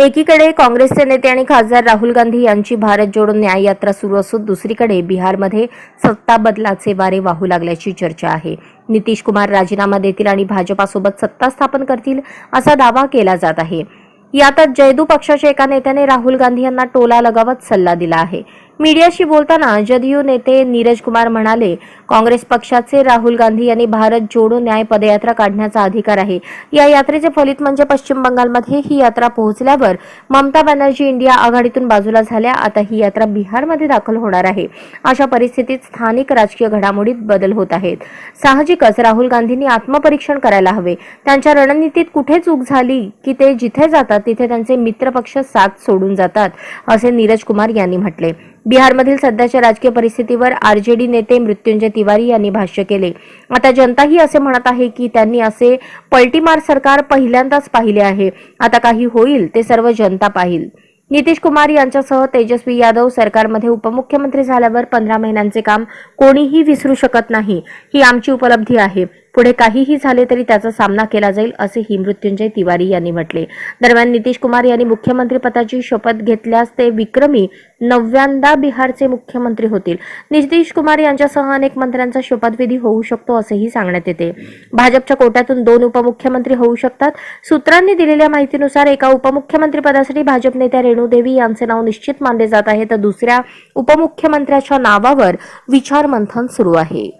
एकीकडे काँग्रेसचे नेते आणि खासदार राहुल गांधी यांची भारत जोडो न्याय यात्रा सुरू असून दुसरीकडे बिहारमध्ये सत्ता बदलाचे वारे वाहू लागल्याची चर्चा आहे. नितीश कुमार राजीनामा देतील आणि भाजपासोबत सत्ता स्थापन करतील असा दावा केला जात आहे. यातच जयदू पक्षाच्या एका नेत्याने राहुल गांधी यांना टोला लगावत सल्ला दिला आहे. मीडियाशी बोलताना जदयू नेते नीरज कुमार म्हणाले काँग्रेस पक्षाचे राहुल गांधी यांनी भारत जोडो न्याय पदयात्रा काढण्याचा अधिकार आहे. या यात्रेचे फलित म्हणजे पश्चिम बंगालमध्ये ही यात्रा पोहोचल्यावर ममता बॅनर्जी इंडिया आघाडीतून बाजूला झाल्या. आता ही यात्रा बिहारमध्ये दाखल होणार आहे. अशा परिस्थितीत स्थानिक राजकीय घडामोडीत बदल होत आहेत. साहजिकच राहुल गांधींनी आत्मपरीक्षण करायला हवे. त्यांच्या रणनीतीत कुठे चूक झाली की ते जिथे जातात तिथे त्यांचे मित्रपक्ष साथ सोडून जातात असे नीरज कुमार यांनी म्हटले. बिहारमधील सध्याच्या राजकीय परिस्थितीवर आरजेडी नेते मृत्युंजय तिवारी यांनी भाष्य केले. आता जनताही असे म्हणत आहे की त्यांनी असे पलटीमार सरकार पहिल्यांदाच पाहिले आहे. आता काही होईल ते सर्व जनता पाहिल. नितीश कुमार यांच्यासह तेजस्वी यादव सरकारमध्ये उपमुख्यमंत्री झाल्यावर पंधरा महिन्यांचे काम कोणीही विसरू शकत नाही. ही आमची उपलब्धी आहे. पुढे काहीही झाले तरी त्याचा सामना केला जाईल असेही मृत्युंजय तिवारी यांनी म्हटले. दरम्यान नितीश कुमार यांनी मुख्यमंत्री पदाची शपथ घेतल्यास ते विक्रमी नव्यांदा बिहारचे मुख्यमंत्री होतील. नितीश कुमार यांच्यासह अनेक मंत्र्यांचा शपथविधी होऊ शकतो असेही सांगण्यात येते. भाजपच्या कोट्यातून दोन उपमुख्यमंत्री होऊ शकतात. सूत्रांनी दिलेल्या माहितीनुसार एका उपमुख्यमंत्री पदासाठी भाजप नेत्या रेणू देवी यांचे नाव निश्चित मानले जात आहे. तर दुसऱ्या उपमुख्यमंत्र्याच्या नावावर विचार मंथन सुरू आहे.